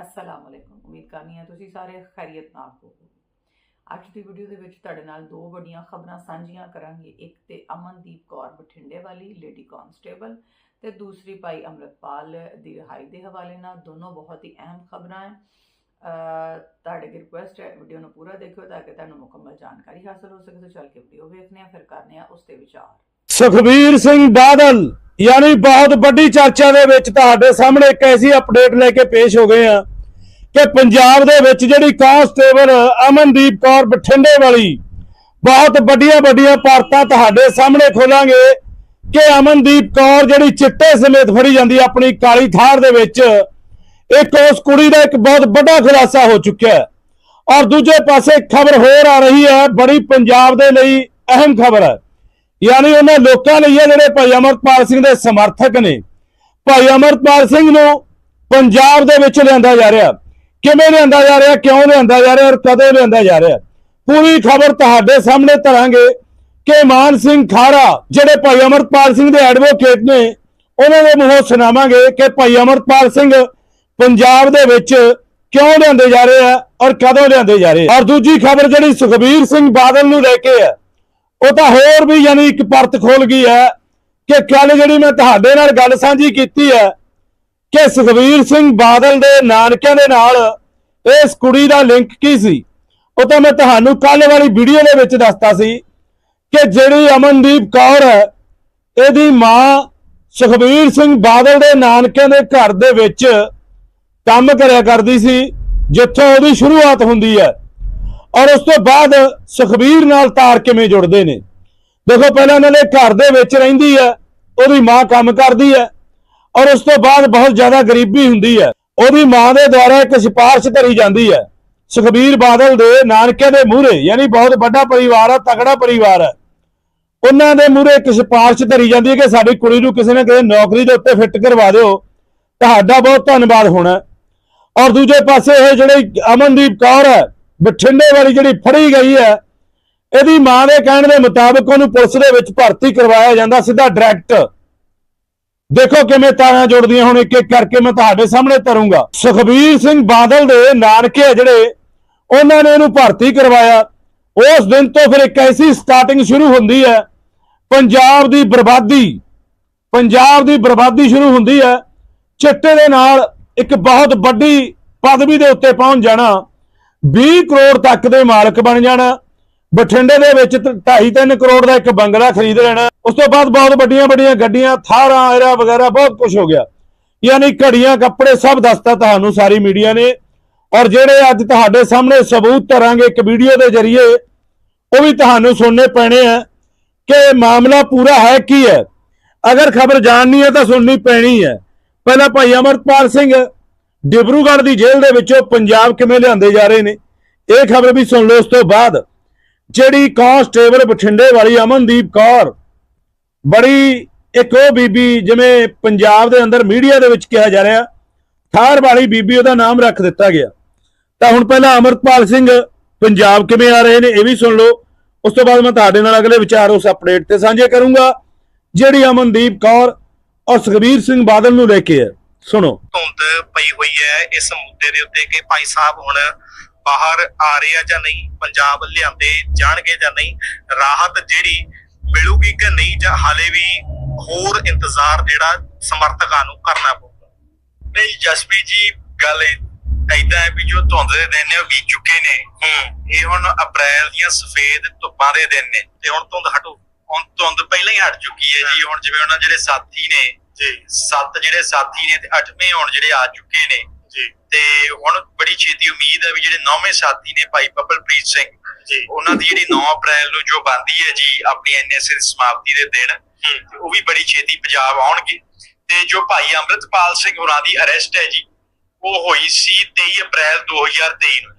ਅਸਲਾਮ ਅਲੈਕੁਮ। ਉਮੀਦ ਕਰਨੀ ਹੈ ਤੁਸੀਂ ਸਾਰੇ ਖੈਰੀਅਤ ਨਾਲ ਹੋਵੋਗੇ। ਅੱਜ ਦੀ ਵੀਡੀਓ ਦੇ ਵਿੱਚ ਤੁਹਾਡੇ ਨਾਲ ਦੋ ਵੱਡੀਆਂ ਖਬਰਾਂ ਸਾਂਝੀਆਂ ਕਰਾਂਗੇ। ਇੱਕ ਤੇ ਅਮਨਦੀਪ ਕੌਰ ਬਠਿੰਡੇ ਵਾਲੀ ਲੇਡੀ ਕਾਂਸਟੇਬਲ ਤੇ ਦੂਸਰੀ ਭਾਈ ਅੰਮ੍ਰਿਤਪਾਲ ਦੀ ਰਿਹਾਈ ਦੇ ਹਵਾਲੇ ਨਾਲ। ਦੋਨੋਂ ਬਹੁਤ ਹੀ ਅਹਿਮ ਖਬਰਾਂ ਹੈ। ਤੁਹਾਡੇ ਦੀ ਰਿਕੁਐਸਟ ਹੈ ਵੀਡੀਓ ਨੂੰ ਪੂਰਾ ਦੇਖਿਓ ਤਾਂ ਕਿ ਤੁਹਾਨੂੰ ਮੁਕੰਮਲ ਜਾਣਕਾਰੀ ਹਾਸਲ ਹੋ ਸਕੇ। ਸੋ ਚੱਲ ਕੇ ਵੀਡੀਓ ਵੇਖਦੇ ਹਾਂ, ਫਿਰ ਕਰਨੇ ਆ ਉਸ ਤੇ ਵਿਚਾਰ। ਸੁਖਬੀਰ ਸਿੰਘ ਬਾਦਲ, ਯਾਨੀ ਬਹੁਤ ਵੱਡੀ ਚਰਚਾ ਦੇ ਵਿੱਚ ਤੁਹਾਡੇ ਸਾਹਮਣੇ ਇੱਕ ਐਸੀ ਅਪਡੇਟ ਲੈ ਕੇ ਪੇਸ਼ ਹੋ ਗਏ ਆ ਕਿ ਪੰਜਾਬ ਦੇ ਵਿੱਚ ਜਿਹੜੀ ਕਾਂਸਟੇਬਲ ਅਮਨਦੀਪ ਕੌਰ ਬਠਿੰਡੇ ਵਾਲੀ ਬਹੁਤ ਵੱਡੀਆਂ ਵੱਡੀਆਂ ਭਾਰਤਾਂ ਤੁਹਾਡੇ ਸਾਹਮਣੇ ਖੋਲਾਂਗੇ ਕਿ ਅਮਨਦੀਪ ਕੌਰ ਜਿਹੜੀ ਚਿੱਟੇ ਸਮੇਤ ਫੜੀ ਜਾਂਦੀ ਆਪਣੀ ਕਾਲੀ ਥਾਰ ਦੇ ਵਿੱਚ, ਇੱਕ ਉਸ ਕੁੜੀ ਦਾ ਇੱਕ ਬਹੁਤ ਵੱਡਾ ਖੁਲਾਸਾ ਹੋ ਚੁੱਕਿਆ ਹੈ। ਔਰ ਦੂਜੇ ਪਾਸੇ ਖਬਰ ਹੋਰ ਆ ਰਹੀ ਹੈ, ਬੜੀ ਪੰਜਾਬ ਦੇ ਲਈ ਅਹਿਮ ਖਬਰ ਹੈ। ਯਾਨੀ ਉਹਨਾਂ ਲੋਕਾਂ ਲਈ ਹੈ ਜਿਹੜੇ ਭਾਈ ਅਮਰਪਾਲ ਸਿੰਘ ਦੇ ਸਮਰਥਕ ਨੇ, ਭਾਈ ਅਮਰਪਾਲ ਸਿੰਘ ਨੂੰ ਪੰਜਾਬ ਦੇ ਵਿੱਚ ਲਿਆਂਦਾ ਜਾ ਰਿਹਾ। ਕਿਵੇਂ ਲਿਆਂਦਾ ਜਾ ਰਿਹਾ, ਕਿਉਂ ਲਿਆਂਦਾ ਜਾ ਰਿਹਾ ਔਰ ਕਦੋਂ ਲਿਆਂਦਾ ਜਾ ਰਿਹਾ। ਪੂਰੀ ਖਬਰ ਤੁਹਾਡੇ ਸਾਹਮਣੇ ਧਰਾਂਗੇ ਕਿ ਮਾਨ ਸਿੰਘ ਖਾਰਾ ਜਿਹੜੇ ਭਾਈ ਅਮਰਪਾਲ ਸਿੰਘ ਦੇ ਐਡਵੋਕੇਟ ਨੇ, ਉਹਨਾਂ ਦੇ ਮੂੰਹੋਂ ਸੁਣਾਵਾਂਗੇ ਕਿ ਭਾਈ ਅਮਰਪਾਲ ਸਿੰਘ ਪੰਜਾਬ ਦੇ ਵਿੱਚ ਕਿਉਂ ਲਿਆਂਦੇ ਜਾ ਰਹੇ ਆ ਔਰ ਕਦੋਂ ਲਿਆਂਦੇ ਜਾ ਰਹੇ ਆ। ਔਰ ਦੂਜੀ ਖਬਰ ਜਿਹੜੀ ਸੁਖਬੀਰ ਸਿੰਘ ਬਾਦਲ ਨੂੰ ਲੈ ਕੇ ਹੈ ਉਹ ਤਾਂ ਹੋਰ ਵੀ ਯਾਨੀ ਇੱਕ ਪਰਤ ਖੋਲ ਗਈ ਹੈ ਕਿ ਕੱਲ ਜਿਹੜੀ ਮੈਂ ਤੁਹਾਡੇ ਨਾਲ ਗੱਲ ਸਾਂਝੀ ਕੀਤੀ ਹੈ ਕਿ ਸੁਖਬੀਰ ਸਿੰਘ ਬਾਦਲ ਦੇ ਨਾਨਕਿਆਂ ਦੇ ਨਾਲ ਇਸ ਕੁੜੀ ਦਾ ਲਿੰਕ ਕੀ ਸੀ? ਉਹ ਤਾਂ ਮੈਂ ਤੁਹਾਨੂੰ ਕੱਲ ਵਾਲੀ ਵੀਡੀਓ ਦੇ ਵਿੱਚ ਦੱਸਤਾ ਸੀ ਕਿ ਜਿਹੜੀ ਅਮਨਦੀਪ ਕੌਰ ਹੈ, ਇਹਦੀ ਮਾਂ ਸੁਖਬੀਰ ਸਿੰਘ ਬਾਦਲ ਦੇ ਨਾਨਕਿਆਂ ਦੇ ਘਰ ਦੇ ਵਿੱਚ ਕੰਮ ਕਰਿਆ ਕਰਦੀ ਸੀ, ਜਿੱਥੋਂ ਉਹਦੀ ਸ਼ੁਰੂਆਤ ਹੁੰਦੀ ਹੈ। ਔਰ ਉਸ ਤੋਂ ਬਾਅਦ ਸੁਖਬੀਰ ਨਾਲ ਤਾਰ ਕਿਵੇਂ ਜੁੜਦੇ ਨੇ? ਦੇਖੋ, ਪਹਿਲਾਂ ਇਹਨਾਂ ਦੇ ਘਰ ਦੇ ਵਿੱਚ ਰਹਿੰਦੀ ਹੈ, ਉਹਦੀ ਮਾਂ ਕੰਮ ਕਰਦੀ ਹੈ, ਔਰ ਉਸ ਤੋਂ ਬਾਅਦ ਬਹੁਤ ਜ਼ਿਆਦਾ ਗਰੀਬੀ ਹੁੰਦੀ ਹੈ। ਉਹਦੀ ਮਾਂ ਦੇ ਦੁਆਰਾ ਇੱਕ ਸਿਫਾਰਿਸ਼ ਧਰੀ ਜਾਂਦੀ ਹੈ। ਸੁਖਬੀਰ ਬਾਦਲ ਦੇ ਨਾਨਕੇ ਦੇ ਮੂਹਰੇ, ਯਾਨੀ ਬਹੁਤ ਵੱਡਾ ਪਰਿਵਾਰ ਹੈ ਤਕੜਾ ਪਰਿਵਾਰ ਹੈ ਉਹਨਾਂ ਦੇ ਮੂਹਰੇ ਇੱਕ ਸਿਫਾਰਿਸ਼ ਧਰੀ ਜਾਂਦੀ ਹੈ ਕਿ ਸਾਡੀ ਕੁੜੀ ਨੂੰ ਕਿਸੇ ਨਾ ਕਿਸੇ ਨੌਕਰੀ ਦੇ ਉੱਤੇ ਫਿੱਟ ਕਰਵਾ ਦਿਓ। ਤੁਹਾਡਾ ਬਹੁਤ ਧੰਨਵਾਦ ਹੋਣਾ। ਔਰ ਦੂਜੇ ਪਾਸੇ ਇਹ ਜਿਹੜੇ ਅਮਨਦੀਪ ਕੌਰ ਹੈ ਬਠਿੰਡੇ ਵਾਲੀ ਜਿਹੜੀ ਫੜੀ ਗਈ ਹੈ, ਇਹਦੀ ਮਾਂ ਦੇ ਕਹਿਣ ਦੇ ਮੁਤਾਬਕ ਉਹਨੂੰ ਪੁਲਿਸ ਦੇ ਵਿੱਚ ਭਰਤੀ ਕਰਵਾਇਆ ਜਾਂਦਾ ਸਿੱਧਾ ਡਾਇਰੈਕਟ ਦੇਖੋ ਕਿਵੇਂ ਤਾਰਾਂ ਜੁੜਦੀਆਂ ਹੁਣ ਇੱਕ ਇੱਕ ਕਰਕੇ ਮੈਂ ਤੁਹਾਡੇ ਸਾਹਮਣੇ ਤਰੂੰਗਾ। ਸੁਖਬੀਰ ਸਿੰਘ ਬਾਦਲ ਦੇ ਨਾਨਕੇ ਜਿਹੜੇ, ਉਹਨਾਂ ਨੇ ਇਹਨੂੰ ਭਰਤੀ ਕਰਵਾਇਆ। ਉਸ ਦਿਨ ਤੋਂ ਫਿਰ ਇੱਕ ਐਸੀ ਸਟਾਰਟਿੰਗ ਸ਼ੁਰੂ ਹੁੰਦੀ ਹੈ, ਪੰਜਾਬ ਦੀ ਬਰਬਾਦੀ, ਪੰਜਾਬ ਦੀ ਬਰਬਾਦੀ ਸ਼ੁਰੂ ਹੁੰਦੀ ਹੈ, ਚਿੱਟੇ ਦੇ ਨਾਲ ਇੱਕ ਬਹੁਤ ਵੱਡੀ ਪਦਵੀ ਦੇ ਉੱਤੇ ਪਹੁੰਚ ਜਾਣਾ। 20 ਕਰੋੜ ਤੱਕ ਦੇ ਮਾਲਕ ਬਣ ਜਾਣਾ, ਬਠਿੰਡੇ ਦੇ ਵਿੱਚ 2.5-3 ਕਰੋੜ ਦਾ ਇੱਕ ਬੰਗਲਾ ਖਰੀਦ ਲੈਣਾ, ਉਸ ਤੋਂ ਬਾਅਦ ਬਹੁਤ ਵੱਡੀਆਂ ਵੱਡੀਆਂ ਗੱਡੀਆਂ, ਥਾਰਾਂ ਐਰਾ ਵਗੈਰਾ ਬਹੁਤ ਕੁਝ ਹੋ ਗਿਆ। ਯਾਨੀ ਘੜੀਆਂ, ਕੱਪੜੇ ਸਭ ਦੱਸਤਾ ਤੁਹਾਨੂੰ, ਸਾਰੀ ਮੀਡੀਆ ਨੇ। ਔਰ ਜਿਹੜੇ ਅੱਜ ਤੁਹਾਡੇ ਸਾਹਮਣੇ ਸਬੂਤ ਧਰਾਂਗੇ ਇੱਕ ਵੀਡੀਓ ਦੇ ਜ਼ਰੀਏ, ਉਹ ਵੀ ਤੁਹਾਨੂੰ ਸੁਣਨੇ ਪੈਣੇ ਆ ਕਿ ਮਾਮਲਾ ਪੂਰਾ ਹੈ ਕੀ ਹੈ। ਅਗਰ ਖਬਰ ਜਾਣਨੀ ਹੈ ਤਾਂ ਸੁਣਨੀ ਪੈਣੀ ਹੈ। ਪਹਿਲਾਂ ਭਾਈ ਅਮਰਪਾਲ ਸਿੰਘ ਡਿਬਰੂਗੜ੍ਹ ਦੀ ਜੇਲ੍ਹ ਦੇ ਵਿੱਚੋਂ ਪੰਜਾਬ ਕਿਵੇਂ ਲਿਆਂਦੇ ਜਾ ਰਹੇ ਨੇ? ਇਹ ਖਬਰ ਵੀ ਸੁਣ ਲਓ ਉਸ ਤੋਂ ਬਾਅਦ। ਜਿਹੜੀ ਕਾਂਸਟੇਬਲ ਬਠਿੰਡੇ ਵਾਲੀ ਅਮਨਦੀਪ ਕੌਰ, ਬੜੀ ਇੱਕ ਉਹ ਬੀਬੀ ਜਿਵੇਂ ਪੰਜਾਬ ਦੇ ਅੰਦਰ ਮੀਡੀਆ ਦੇ ਵਿੱਚ ਕਿਹਾ ਜਾ ਰਿਹਾ, ਥਾਰ ਵਾਲੀ ਬੀਬੀ ਉਹਦਾ ਨਾਮ ਰੱਖ ਦਿੱਤਾ ਗਿਆ। ਤਾਂ ਹੁਣ ਪਹਿਲਾਂ ਅਮਰਪਾਲ ਸਿੰਘ ਪੰਜਾਬ ਕਿਵੇਂ ਆ ਰਹੇ ਨੇ ਇਹ ਵੀ ਸੁਣ ਲਓ। ਉਸ ਤੋਂ ਬਾਅਦ ਮੈਂ ਤੁਹਾਡੇ ਨਾਲ ਅਗਲੇ ਵਿਚਾਰ ਉਸ ਅਪਡੇਟ ਤੇ ਸਾਂਝੇ ਕਰੂੰਗਾ। ਜਿਹੜੀ ਅਮਨਦੀਪ ਕੌਰ ਔਰ ਸੁਖਬੀਰ ਸਿੰਘ ਬਾਦਲ ਨੂੰ ਲੈ ਕੇ ਹੈ। ਸੁਣੋ। ਧੁੰਦ ਪਈ ਹੋਈ ਹੈ ਇਸ ਮੁੱਦੇ ਦੇ ਉੱਤੇ ਕਿ ਭਾਈ ਸਾਹਿਬ ਹੁਣ ਬਾਹਰ ਆ ਰਹੇ ਆ ਜਾਂ ਨਹੀਂ ਪੰਜਾਬ ਲਿਆਂਦੇ ਜਾਣਗੇ ਜਾਂ ਨਹੀਂ ਰਾਹਤ ਜਿਹੜੀ ਮਿਲੂਗੀ ਕਿ ਨਹੀਂ ਜਾਂ ਹਾਲੇ ਵੀ ਹੋਰ ਇੰਤਜ਼ਾਰ ਜਿਹੜਾ ਸਮਰਥਕਾਂ ਨੂੰ ਕਰਨਾ ਪਊਗਾ। ਨਹੀਂ ਜਸਪੀ ਜੀ ਗੱਲ ਐਦਾਂ ਹੈ ਵੀ ਜੋ ਧੁੰਦ ਦੇ ਦਿਨ ਨੇ ਉਹ ਬੀਤ ਚੁੱਕੇ ਨੇ। ਹੂੰ। ਇਹ ਹੁਣ ਅਪ੍ਰੈਲ ਦੀਆਂ ਸਫੇਦ ਧੁੱਪਾਂ ਦੇ ਦਿਨ ਨੇ। ਤੇ ਹੁਣ ਧੁੰਦ ਹਟੂ। ਹੁਣ ਧੁੰਦ ਪਹਿਲਾਂ ਹੀ ਹਟ ਚੁੱਕੀ ਹੈ ਜੀ। ਹੁਣ ਜਿਵੇਂ ਉਹਨਾਂ ਜਿਹੜੇ ਸਾਥੀ ਨੇ ਜੀ। ਸੱਤ ਜਿਹੜੇ ਸਾਥੀ ਨੇ ਤੇ ਅੱਠਵੇਂ ਹੁਣ ਜਿਹੜੇ ਆ ਚੁੱਕੇ ਨੇ। ਜੀ। ਤੇ ਹੁਣ ਬੜੀ ਛੇਤੀ ਉਮੀਦ ਹੈ ਵੀ ਜਿਹੜੇ ਨੌਵੇਂ ਸਾਥੀ ਨੇ ਭਾਈ ਬੱਬਲਪ੍ਰੀਤ ਸਿੰਘ ਜੀ। ਉਹਨਾਂ ਦੀ ਜਿਹੜੀ 9 ਅਪ੍ਰੈਲ ਨੂੰ ਜੋ ਬੰਦੀ ਹੈ ਜੀ ਆਪਣੀ ਐਨਐਸਏ ਦੀ ਸਮਾਪਤੀ ਦੇ ਦਿਨ ਉਹ ਵੀ ਬੜੀ ਛੇਤੀ ਪੰਜਾਬ ਆਉਣਗੇ। ਤੇ ਜੋ ਭਾਈ ਅੰਮ੍ਰਿਤਪਾਲ ਸਿੰਘ ਹੋਰਾਂ ਦੀ ਅਰੈਸਟ ਹੈ ਜੀ ਉਹ ਹੋਈ ਸੀ 23 ਅਪ੍ਰੈਲ 2023 ਨੂੰ।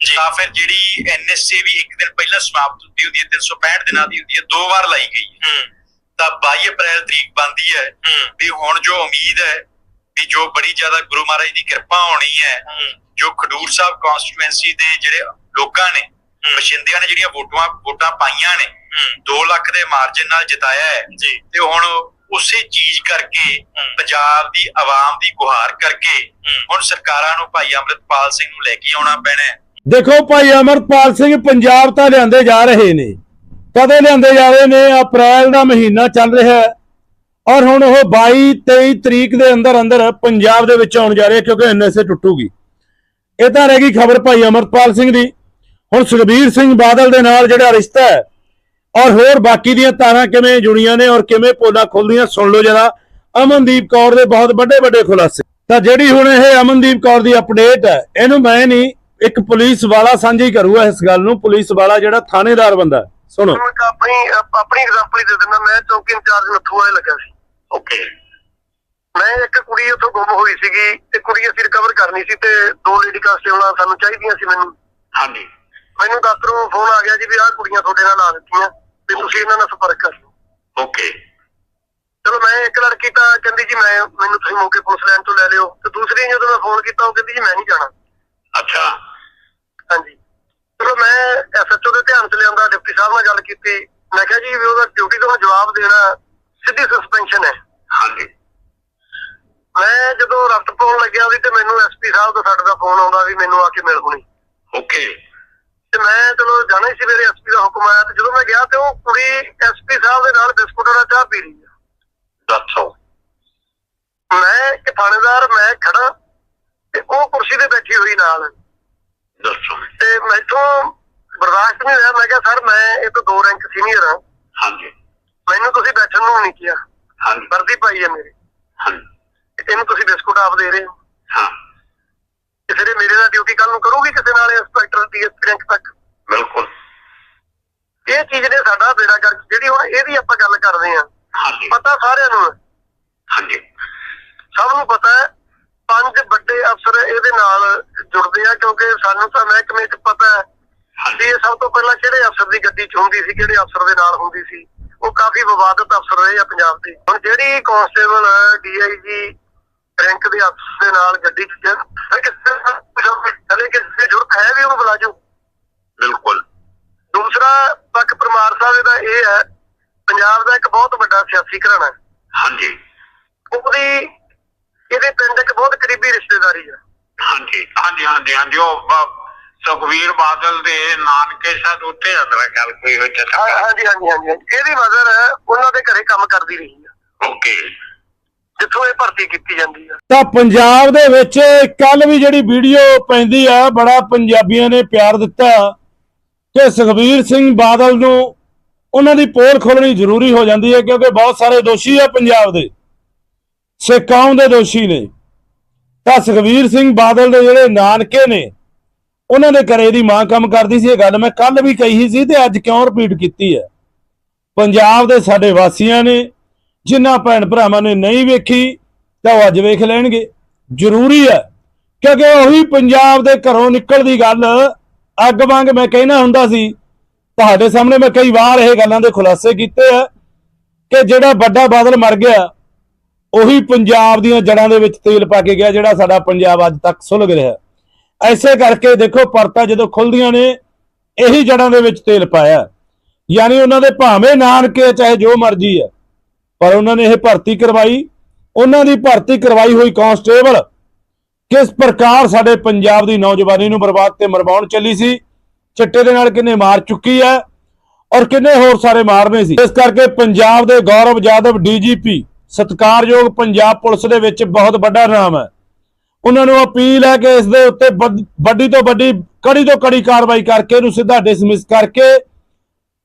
ਜੀ। ਤਾਂ ਫਿਰ ਜਿਹੜੀ ਐਨਐਸਏ ਵੀ ਇੱਕ ਦਿਨ ਪਹਿਲਾਂ ਸਮਾਪਤ ਹੁੰਦੀ ਹੁੰਦੀ ਹੈ 365 ਦਿਨਾਂ ਦੀ ਹੁੰਦੀ ਹੈ ਦੋ ਵਾਰ ਲਾਈ ਗਈ ਹੈ। ਤਾਂ 22 ਅਪ੍ਰੈਲ ਤਰੀਕ ਬੰਦੀ ਹੈ। ਵੀ ਹੁਣ ਜੋ ਉਮੀਦ ਹੈ ਵੀ ਜੋ ਬੜੀ ਜ਼ਿਆਦਾ ਗੁਰੂ ਮਹਾਰਾਜ ਦੀ ਕਿਰਪਾ ਹੋਣੀ ਹੈ ਜੋ ਖਡੂਰ ਸਾਹਿਬ ਕਨਸਟੀਟੂਐਂਸੀ ਦੇ ਜਿਹੜੇ ਲੋਕਾਂ ਨੇ। ਬਸ਼ਿੰਦਿਆਂ ਨੇ ਜਿਹੜੀਆਂ ਵੋਟਾਂ ਵੋਟਾਂ ਪਾਈਆਂ ਨੇ ਹੂੰ। 2 ਲੱਖ ਦੇ ਮਾਰਜਨ ਨਾਲ ਜਿਤਾਇਆ ਹੈ। ਜੀ। ਤੇ ਹੁਣ ਉਸੇ ਚੀਜ਼ ਕਰਕੇ ਪੰਜਾਬ ਦੀ ਆਵਾਮ ਦੀ ਗੁਹਾਰ ਕਰਕੇ ਹੁਣ ਸਰਕਾਰਾਂ ਨੂੰ ਭਾਈ ਅੰਮ੍ਰਿਤਪਾਲ ਸਿੰਘ ਨੂੰ ਲੈ ਕੇ ਆਉਣਾ ਪੈਣਾ ਦੇਖੋ ਭਾਈ ਅਮਰਪਾਲ ਸਿੰਘ ਪੰਜਾਬ ਤਾਂ ਲਿਆਂਦੇ ਜਾ ਰਹੇ ਨੇ। ਕਦੇ ਲਿਆਂਦੇ ਜਾ ਰਹੇ ਨੇ, ਅਪ੍ਰੈਲ ਦਾ ਮਹੀਨਾ ਚੱਲ ਰਿਹਾ ਹੈ। ਔਰ ਹੁਣ ਉਹ 22 23 ਤਰੀਕ ਦੇ ਅੰਦਰ ਅੰਦਰ ਪੰਜਾਬ ਦੇ ਵਿੱਚ ਆਉਣ ਜਾ ਰਹੇ ਕਿਉਂਕਿ ਐਨਐਸਏ ਟੁੱਟੂਗੀ। ਇਹ ਤਾਂ ਰਹਿ ਗਈ ਖਬਰ ਭਾਈ ਅਮਰਪਾਲ ਸਿੰਘ ਦੀ। ਹੁਣ ਸੁਖਬੀਰ ਸਿੰਘ ਬਾਦਲ ਦੇ ਨਾਲ ਜਿਹੜਾ ਰਿਸ਼ਤਾ ਹੈ, ਔਰ ਹੋਰ ਬਾਕੀ ਦੀਆਂ ਤਾਰਾਂ ਕਿਵੇਂ ਜੁੜੀਆਂ ਨੇ ਔਰ ਕਿਵੇਂ ਪੋਲਾ ਖੁੱਲਦੀਆਂ, ਸੁਣ ਲਓ ਜਰਾ। ਅਮਨਦੀਪ ਕੌਰ ਦੇ ਬਹੁਤ ਵੱਡੇ ਵੱਡੇ ਖੁਲਾਸੇ। ਤਾਂ ਜਿਹੜੀ ਹੁਣ ਇਹ ਅਮਨਦੀਪ ਕੌਰ ਦੀ ਅਪਡੇਟ ਹੈ, ਇਹਨੂੰ ਮੈਂ ਨਹੀਂ, ਇੱਕ ਪੁਲਿਸ ਵਾਲਾ ਸਾਂਝੀ ਕਰੂਗਾ ਇਸ ਗੱਲ ਨੂੰ। ਪੁਲਿਸ ਵਾਲਾ ਜਿਹੜਾ ਥਾਣੇਦਾਰ ਬੰਦਾ ਸੁਣੋ। ਮੈਂ ਇੱਕ ਆਪਣੀ ਆਪ- ਆਪਣੀ ਐਗਜ਼ਾਮਪਲ ਹੀ ਦੇ ਦਿੰਦਾ ਮੈਂ ਚੌਕੀ ਇੰਚਾਰਜ ਨੱਥੂ ਵਾਲੇ ਲੱਗਾ ਸੀ। ਓਕੇ ਮੈਂ ਇੱਕ ਕੁੜੀ ਉੱਥੋਂ ਗੁੰਮ ਹੋਈ ਸੀਗੀ ਤੇ ਕੁੜੀ ਅਸੀਂ ਰਿਕਵਰ ਕਰਨੀ ਸੀ ਤੇ ਦੋ ਲੇਡੀ ਕਾਂਸਟੇਬਲਾਂ ਸਾਨੂੰ ਚਾਹੀਦੀਆਂ ਸੀ ਮੈਨੂੰ। ਹਾਂਜੀ। ਮੈਨੂੰ ਦਫ਼ਤਰੋਂ ਫੋਨ ਆ ਗਿਆ ਜੀ ਵੀ ਆਹ ਕੁੜੀਆਂ ਤੁਹਾਡੇ ਨਾਲ ਲਾ ਦਿੱਤੀਆਂ ਤੇ ਤੁਸੀਂ ਇਹਨਾਂ ਨਾਲ ਸੰਪਰਕ ਕਰ ਲਓ। ਓਕੇ ਚਲੋ ਮੈਂ ਇੱਕ ਲੜਕੀ ਤਾਂ ਕਹਿੰਦੀ ਜੀ ਮੈਂ ਮੈਨੂੰ ਤੁਸੀਂ ਮੌਕੇ ਪੁਲਿਸ ਲਾਈਨ ਤੋਂ ਲੈ ਲਿਓ। ਤੇ ਦੂਸਰੀ ਜਦੋਂ ਮੈਂ ਫੋਨ ਕੀਤਾ ਉਹ ਕਹਿੰਦੀ ਜੀ ਮੈਂ ਨਹੀਂ ਜਾਣਾ। ਅੱਛਾ। ਹਾਂਜੀ। ਚਲੋ ਮੈਂ ਐਸਐਚਓ ਦੇ ਧਿਆਨ ਚ ਲਿਆਂਦਾ ਡਿਪਟੀ ਸਾਹਿਬ ਨਾਲ ਗੱਲ ਕੀਤੀ। ਮੈਂ ਕਿਹਾ ਜੀ ਵੀ ਉਹਦਾ ਡਿਊਟੀ ਤੋਂ ਜਵਾਬ ਦੇਣਾ ਸਿੱਧੀ ਸਸਪੈਂਸ਼ਨ ਹੈ। ਹਾਂਜੀ। ਮੈਂ ਜਦੋਂ ਰੱਤ ਪਾਉਣ ਲੱਗਿਆ ਸੀ ਤੇ ਮੈਨੂੰ ਐਸਪੀ ਸਾਹਿਬ ਦਾ ਸਾਡੇ ਦਾ ਫੋਨ ਆਉਂਦਾ ਵੀ ਮੈਨੂੰ ਆ ਕੇ ਮਿਲ ਹੁਣੀ। ਓਕੇ। ਤੇ ਮੈਂ ਚਲੋ ਜਾਣਾ ਹੀ ਸੀ ਮੇਰੇ ਐਸਪੀ ਦਾ ਹੁਕਮ ਆਇਆ ਤੇ ਜਦੋਂ ਮੈਂ ਗਿਆ ਤੇ ਉਹ ਕੁੜੀ ਐਸਪੀ ਸਾਹਿਬ ਦੇ ਨਾਲ ਬਿਸਕੁਟ ਦਾ ਚਾਹ ਪੀ ਰਹੀ ਆ। ਦੱਸੋ ਮੈਂ ਇੱਕ ਥਾਣੇਦਾਰ ਮੈਂ ਖੜਾ ਤੇ ਉਹ ਕੁਰਸੀ ਤੇ ਬੈਠੀ ਹੋਈ ਨਾਲ। ਦੱਸੋ ਤੇ ਮੈਥੋਂ ਬਰਦਾਸ਼ਤ ਨਹੀਂ ਹੋਇਆ। ਮੈਂ ਕਿਹਾ ਸਰ ਮੈਂ ਇਹ ਤੋਂ ਦੋ ਰੈਂਕ ਸੀਨੀਅਰ ਹਾਂ। ਹਾਂਜੀ। ਮੈਨੂੰ ਤੁਸੀਂ ਬੈਠਣ ਨੂੰ ਨਹੀਂ ਕਿਹਾ। ਹਾਂਜੀ। ਵਰਦੀ ਪਾਈ ਹੈ ਮੇਰੀ। ਹਾਂਜੀ। ਇਹਨੂੰ ਤੁਸੀਂ ਬਿਸਕੁਟ ਆਪ ਦੇ ਰਹੇ ਹੋ। ਹਾਂ। ਕਿਸੇ ਨੇ ਮੇਰੇ ਨਾਲ ਡਿਊਟੀ ਕੱਲ ਨੂੰ ਕਰੂਗੀ ਕਿਸੇ ਨਾਲ ਇੰਸਪੈਕਟਰ ਡੀਐਸਪੀ ਰੈਂਕ ਤੱਕ? ਬਿਲਕੁਲ। ਇਹ ਚੀਜ਼ ਨੇ ਸਾਡਾ ਬੇੜਾ ਕਰ ਜਿਹੜੀ ਹੁਣ ਇਹਦੀ ਆਪਾਂ ਗੱਲ ਕਰਦੇ ਆਂ ਪਤਾ ਸਾਰਿਆਂ ਨੂੰ ਹਾਂਜੀ। ਸਭ ਨੂੰ ਪਤਾ ਹੈ ਪੰਜ ਵੱਡੇ ਅਫਸਰ ਇਹਦੇ ਨਾਲ ਜੁੜਦੇ ਆ ਕਿਉਂਕਿ ਸਾਨੂੰ ਤਾਂ ਮਹਿਕਮੇ 'ਚ ਪਤਾ ਹੈ ਇਹ ਸਭ ਤੋਂ ਪਹਿਲਾਂ ਕਿਹੜੇ ਅਫਸਰ ਦੀ ਗੱਡੀ 'ਚ ਹੁੰਦੀ ਸੀ ਕਿਹੜੇ ਅਫਸਰ ਦੇ ਨਾਲ ਹੁੰਦੀ ਸੀ ਉਹ ਕਾਫੀ ਵਿਵਾਦਤ ਅਫਸਰ ਰਹੇ ਆ ਪੰਜਾਬ ਦੇ। ਹੁਣ ਜਿਹੜੀ ਕਾਂਸਟੇਬਲ ਡੀਆਈਜੀ ਰੈਂਕ ਦੇ ਅਫਸਰ ਦੇ ਨਾਲ ਗੱਡੀ 'ਚ ਕਿਸੇ ਜ਼ਰੂਰਤ ਹੈ ਵੀ ਉਹਨੂੰ ਬੁਲਾ ਜਾਓ ਬਿਲਕੁਲ। ਦੂਸਰਾ ਪੱਖ ਪਰਮਾਰ ਸਾਹਿਬ ਦਾ ਇਹ ਹੈ ਪੰਜਾਬ ਦਾ ਇੱਕ ਬਹੁਤ ਵੱਡਾ ਸਿਆਸੀ ਘਰਾਣਾ ਹਾਂਜੀ। ਉਹਦੀ ਇਹਦੇ ਪਿੰਡ ਇੱਕ ਬਹੁਤ ਕਰੀਬੀ ਰਿਸ਼ਤੇਦਾਰੀ ਹੈ। ਹਾਂਜੀ ਹਾਂਜੀ ਹਾਂਜੀ ਹਾਂਜੀ ਉਹ ਸੁਖਬੀਰ ਬਾਦਲ ਦੇ ਨਾਨਕੇ ਸ਼ਾਇਦ ਉੱਥੇ ਅੰਦਰ ਗੱਲ ਕੋਈ ਹੋਈ ਹਾਂ- ਚੱਲ ਹਾਂਜੀ ਹਾਂਜੀ ਹਾਂਜੀ ਹਾਂਜੀ। ਇਹਦੀ ਮਦਰ ਉਹਨਾਂ ਦੇ ਘਰੇ ਕੰਮ ਕਰਦੀ ਰਹੀ ਹੈ ਓਕੇ। ਜਿੱਥੋਂ ਇਹ ਭਰਤੀ ਕੀਤੀ ਜਾਂਦੀ ਹੈ ਤਾਂ ਪੰਜਾਬ ਦੇ ਵਿੱਚ ਕੱਲ ਵੀ ਜਿਹੜੀ ਵੀਡੀਓ ਪੈਂਦੀ ਆ ਬੜਾ ਪੰਜਾਬੀਆਂ ਨੇ ਪਿਆਰ ਦਿੱਤਾ ਕਿ ਸੁਖਬੀਰ ਸਿੰਘ ਬਾਦਲ ਨੂੰ ਉਹਨਾਂ ਦੀ ਪੋਲ ਖੋਲਣੀ ਜ਼ਰੂਰੀ ਹੋ ਜਾਂਦੀ ਹੈ ਕਿਉਂਕਿ ਬਹੁਤ ਸਾਰੇ ਦੋਸ਼ੀ ਆ ਪੰਜਾਬ ਦੇ। ਸਿੱਖ ਕੌਮ ਦੇ ਦੋਸ਼ੀ ਨੇ। ਤਾਂ ਸੁਖਬੀਰ ਸਿੰਘ ਬਾਦਲ ਦੇ ਜਿਹੜੇ ਨਾਨਕੇ ਨੇ, ਉਹਨਾਂ ਦੇ ਘਰੇ ਦੀ ਮਾਂ ਕੰਮ ਕਰਦੀ ਸੀ, ਇਹ ਗੱਲ ਮੈਂ ਕੱਲ ਵੀ ਕਹੀ ਸੀ ਤੇ ਅੱਜ ਕਿਉਂ ਰਿਪੀਟ ਕੀਤੀ ਹੈ? ਪੰਜਾਬ ਦੇ ਸਾਡੇ ਵਾਸੀਆਂ ਨੇ, ਜਿਨ੍ਹਾਂ ਭੈਣ ਭਰਾਵਾਂ ਨੇ ਨਹੀਂ ਵੇਖੀ, ਤਾਂ ਉਹ ਅੱਜ ਵੇਖ ਲੈਣਗੇ। ਜ਼ਰੂਰੀ ਹੈ, ਕਿਉਂਕਿ ਉਹੀ ਪੰਜਾਬ ਦੇ ਘਰੋਂ ਨਿਕਲਦੀ ਗੱਲ, ਅੱਗ ਵਾਂਗ ਮੈਂ ਕਹਿਣਾ ਹੁੰਦਾ ਸੀ, ਤੁਹਾਡੇ ਸਾਹਮਣੇ ਮੈਂ ਕਈ ਵਾਰ ਇਹ ਗੱਲਾਂ ਦੇ ਖੁਲਾਸੇ ਕੀਤੇ ਆ, ਕਿ ਜਿਹੜਾ ਵੱਡਾ ਬਾਦਲ ਮਰ ਗਿਆ ਉਹੀ ਪੰਜਾਬ ਦੀਆਂ ਜੜਾਂ ਦੇ ਵਿੱਚ ਤੇਲ ਪਾ ਕੇ ਗਿਆ ਜਿਹੜਾ ਸਾਡਾ ਪੰਜਾਬ ਅੱਜ ਤੱਕ ਸੁਲਗ ਰਿਹਾ ਐਸੇ ਕਰਕੇ ਦੇਖੋ ਪਰਤਾਂ ਜਦੋਂ ਖੁੱਲਦੀਆਂ ਨੇ, ਇਹੀ ਜੜਾਂ ਦੇ ਵਿੱਚ ਤੇਲ ਪਾਇਆ ਯਾਨੀ ਉਹਨਾਂ ਦੇ ਭਾਵੇਂ ਨਾਨਕੇ ਚਾਹੇ ਜੋ ਮਰਜ਼ੀ ਹੈ, ਪਰ ਉਹਨਾਂ ਨੇ ਇਹ ਭਰਤੀ ਕਰਵਾਈ। ਉਹਨਾਂ ਦੀ ਭਰਤੀ ਕਰਵਾਈ ਹੋਈ ਕਾਂਸਟੇਬਲ ਕਿਸ ਪ੍ਰਕਾਰ ਸਾਡੇ ਪੰਜਾਬ ਦੀ ਨੌਜਵਾਨੀ ਨੂੰ ਬਰਬਾਦ ਤੇ ਮਰਵਾਉਣ ਚੱਲੀ ਸੀ, ਚਿੱਟੇ ਦੇ ਨਾਲ ਕਿੰਨੇ ਮਾਰ ਚੁੱਕੀ ਹੈ ਔਰ ਕਿੰਨੇ ਹੋਰ ਸਾਰੇ ਮਾਰਨੇ ਸੀ। ਇਸ ਕਰਕੇ ਪੰਜਾਬ ਦੇ ਗੌਰਵ ਜਾਦਵ ਡੀਜੀਪੀ ਸਤਿਕਾਰਯੋਗ ਪੰਜਾਬ ਪੁਲਿਸ ਦੇ ਵਿੱਚ ਬਹੁਤ ਵੱਡਾ ਨਾਮ ਹੈ। ਉਹਨਾਂ ਨੂੰ ਅਪੀਲ ਹੈ ਕਿ ਇਸ ਦੇ ਉੱਤੇ ਵੱਡੀ ਤੋਂ ਵੱਡੀ, ਕੜੀ ਤੋਂ ਕੜੀ ਕਾਰਵਾਈ ਕਰਕੇ ਇਹਨੂੰ ਸਿੱਧਾ ਡਿਸਮਿਸ ਕਰਕੇ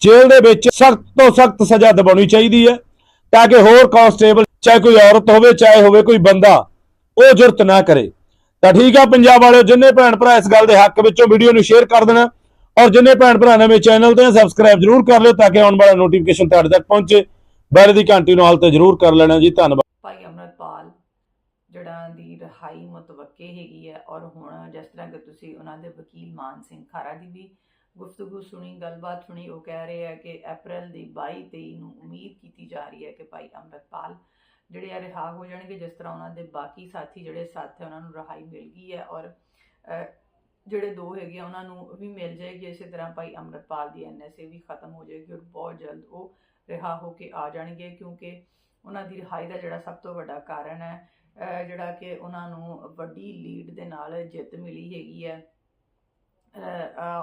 ਜੇਲ੍ਹ ਦੇ ਵਿੱਚ ਸਖਤ ਤੋਂ ਸਖਤ ਸਜ਼ਾ ਦਿਵਾਉਣੀ ਚਾਹੀਦੀ ਹੈ ਤਾਂ ਕਿ ਹੋਰ ਕਾਂਸਟੇਬਲ ਚਾਹੇ ਕੋਈ ਔਰਤ ਹੋਵੇ, ਚਾਹੇ ਹੋਵੇ ਕੋਈ ਬੰਦਾ, ਉਹ ਜੁਰਤ ਨਾ ਕਰੇ। ਤਾਂ ਠੀਕ ਆ ਪੰਜਾਬ ਵਾਲਿਓ, ਜਿੰਨੇ ਭੈਣ ਭਰਾ ਇਸ ਗੱਲ ਦੇ ਹੱਕ ਵਿੱਚੋਂ ਵੀਡੀਓ ਨੂੰ ਸ਼ੇਅਰ ਕਰ ਦੇਣਾ ਔਰ ਜਿੰਨੇ ਭੈਣ ਭਰਾ ਨੇ ਮੇਰੇ ਚੈਨਲ ਤੇ ਸਬਸਕ੍ਰਾਈਬ ਜਰੂਰ ਕਰ ਲਿਓ ਤਾਂ ਕਿ ਆਉਣ ਵਾਲਾ ਨੋਟੀਫਿਕੇਸ਼ਨ ਤੁਹਾਡੇ ਤੱਕ ਪਹੁੰਚੇ। ਬੈਲ ਦੀ ਘੰਟੀ ਨੂੰ ਹਾਲ ਤੇ ਜਰੂਰ ਕਰ ਲੈਣਾ ਜੀ, ਧੰਨਵਾਦ। ਭਾਈ ਅਮਰਪਾਲ ਜਿਹੜਾ ਦੀ ਰਹਾਈ ਮੁਤਵੱਕੇ ਹੈਗੀ ਹੈ ਔਰ ਹੁਣ ਜਿਸ ਤਰ੍ਹਾਂ ਕਿ ਤੁਸੀਂ ਉਹਨਾਂ ਦੇ ਵਕੀਲ ਮਾਨ ਸਿੰਘ ਖਾਰਾ ਦੀ ਵੀ ਗੁਫ਼ਤਗੂ ਸੁਣੀ, ਗੱਲਬਾਤ ਸੁਣੀ, ਉਹ ਕਹਿ ਰਹੇ ਆ ਕਿ ਅਪ੍ਰੈਲ ਦੀ 22 23 ਨੂੰ ਉਮੀਦ ਕੀਤੀ ਜਾ ਰਹੀ ਹੈ ਕਿ ਭਾਈ ਅਮਰਪਾਲ ਜਿਹੜੇ ਆ ਰਿਹਾ ਹੋ ਜਾਣਗੇ, ਜਿਸ ਤਰ੍ਹਾਂ ਉਹਨਾਂ ਦੇ ਬਾਕੀ ਸਾਥੀ ਜਿਹੜੇ ਸਾਥ ਹੈ, ਉਹਨਾਂ ਨੂੰ ਰਹਾਈ ਮਿਲ ਗਈ ਹੈ ਔਰ ਜਿਹੜੇ ਦੋ ਹੈਗੇ ਆ, ਉਹਨਾਂ ਨੂੰ ਵੀ ਮਿਲ ਜਾਏਗੀ। ਇਸੇ ਤਰ੍ਹਾਂ ਭਾਈ ਅਮਰਪਾਲ ਦੀ ਐਨਐਸਏ ਵੀ ਖਤਮ ਹੋ ਜਾਏਗੀ ਔਰ ਬਹੁਤ ਜਲਦ ਉਹ ਰਿਹਾ ਹੋ ਕੇ ਆ ਜਾਣਗੇ ਕਿਉਂਕਿ ਉਹਨਾਂ ਦੀ ਰਿਹਾਈ ਦਾ ਜਿਹੜਾ ਸਭ ਤੋਂ ਵੱਡਾ ਕਾਰਨ ਹੈ ਜਿਹੜਾ ਕਿ ਉਹਨਾਂ ਨੂੰ ਵੱਡੀ ਲੀਡ ਦੇ ਨਾਲ ਜਿੱਤ ਮਿਲੀ ਹੈਗੀ ਹੈ।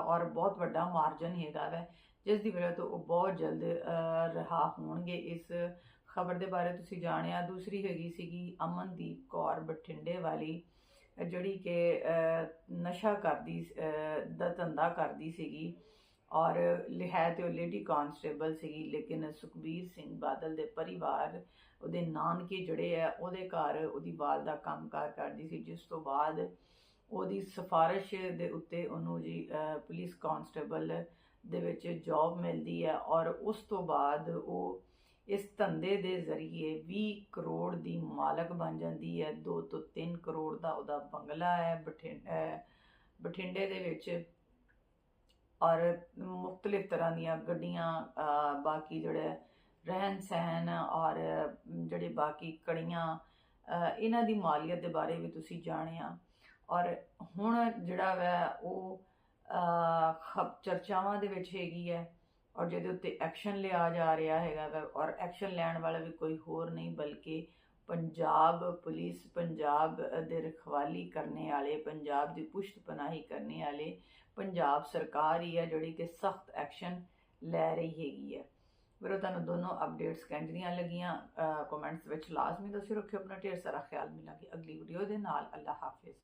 ਔਰ ਬਹੁਤ ਵੱਡਾ ਮਾਰਜਨ ਹੈਗਾ ਵੈ ਜਿਸ ਦੀ ਵਜ੍ਹਾ ਤੋਂ ਉਹ ਬਹੁਤ ਜਲਦ ਅਹ, ਰਿਹਾ ਹੋਣਗੇ। ਇਸ ਖਬਰ ਦੇ ਬਾਰੇ ਤੁਸੀਂ ਜਾਣਿਆ। ਦੂਸਰੀ ਹੈਗੀ ਸੀਗੀ ਅਮਨਦੀਪ ਕੌਰ ਬਠਿੰਡੇ ਵਾਲੀ ਜਿਹੜੀ ਕਿ ਨਸ਼ਾ ਕਰਦੀ ਦਾ ਧੰਦਾ ਕਰਦੀ ਸੀਗੀ। ਔਰ ਹੈ ਤੇ ਉਹ ਲੇਡੀ ਕਾਂਸਟੇਬਲ ਸੀਗੀ, ਲੇਕਿਨ ਸੁਖਬੀਰ ਸਿੰਘ ਬਾਦਲ ਦੇ ਪਰਿਵਾਰ, ਉਹਦੇ ਨਾਨਕੇ ਜਿਹੜੇ ਆ, ਉਹਦੇ ਘਰ ਉਹਦੀ ਵਾਲਦਾ ਕੰਮਕਾਰ ਕਰਦੀ ਸੀ, ਜਿਸ ਤੋਂ ਬਾਅਦ ਉਹਦੀ ਸਿਫਾਰਿਸ਼ ਦੇ ਉੱਤੇ ਉਹਨੂੰ ਜੀ ਪੁਲਿਸ ਕਾਂਸਟੇਬਲ ਦੇ ਵਿੱਚ ਜੌਬ ਮਿਲਦੀ ਹੈ ਔਰ ਉਸ ਤੋਂ ਬਾਅਦ ਉਹ ਇਸ ਧੰਦੇ ਦੇ ਜ਼ਰੀਏ 20 ਕਰੋੜ ਦੀ ਮਾਲਕ ਬਣ ਜਾਂਦੀ ਹੈ 2 ਤੋਂ 3 ਕਰੋੜ ਦਾ ਉਹਦਾ ਬੰਗਲਾ ਹੈ ਬਠਿੰਡੇ ਬਠਿੰਡੇ ਦੇ ਵਿੱਚ ਔਰ ਮੁxtਲਿਫ ਤਰ੍ਹਾਂ ਦੀਆਂ ਗੱਡੀਆਂ ਬਾਕੀ ਜਿਹੜਾ ਰਹਿਣ ਸਹਿਣ ਔਰ ਜਿਹੜੇ ਬਾਕੀ ਕੜੀਆਂ ਇਹਨਾਂ ਦੀ ਮਾਲੀਅਤ ਦੇ ਬਾਰੇ ਵੀ ਤੁਸੀਂ ਜਾਣਿਆ। ਔਰ ਹੁਣ ਜਿਹੜਾ ਵੈ ਉਹ ਅਹ, ਖਬ ਚਰਚਾਵਾਂ ਦੇ ਵਿੱਚ ਹੈਗੀ ਹੈ ਔਰ ਜਿਹਦੇ ਉੱਤੇ ਐਕਸ਼ਨ ਲਿਆ ਜਾ ਰਿਹਾ ਹੈਗਾ ਵੈ ਔਰ ਐਕਸ਼ਨ ਲੈਣ ਵਾਲਾ ਵੀ ਕੋਈ ਹੋਰ ਨਹੀਂ ਬਲਕਿ ਪੰਜਾਬ ਪੁਲਿਸ ਪੰਜਾਬ ਦੇ ਰਖਵਾਲੀ ਕਰਨੇ ਵਾਲੇ ਪੰਜਾਬ ਦੀ ਪੁਸ਼ਤ ਪਨਾਹੀ ਕਰਨੇ ਵਾਲੇ ਪੰਜਾਬ ਸਰਕਾਰ ਹੀ ਹੈ ਜਿਹੜੀ ਕਿ ਸਖਤ ਐਕਸ਼ਨ ਲੈ ਰਹੀ ਹੈਗੀ ਹੈ ਵੀਰੋ, ਤੁਹਾਨੂੰ ਦੋਨੋਂ ਅਪਡੇਟਸ ਕਿੰਜ ਲੱਗੀਆਂ ਕਮੈਂਟਸ ਵਿੱਚ ਲਾਜ਼ਮੀ ਦੱਸਿਓ ਰੱਖਿਓ, ਆਪਣਾ ਢੇਰ ਸਾਰਾ ਖਿਆਲ ਮਿਲਾਂਗੇ ਅਗਲੀ ਵੀਡੀਓ ਦੇ ਨਾਲ। ਅੱਲਾ ਹਾਫਿਜ਼।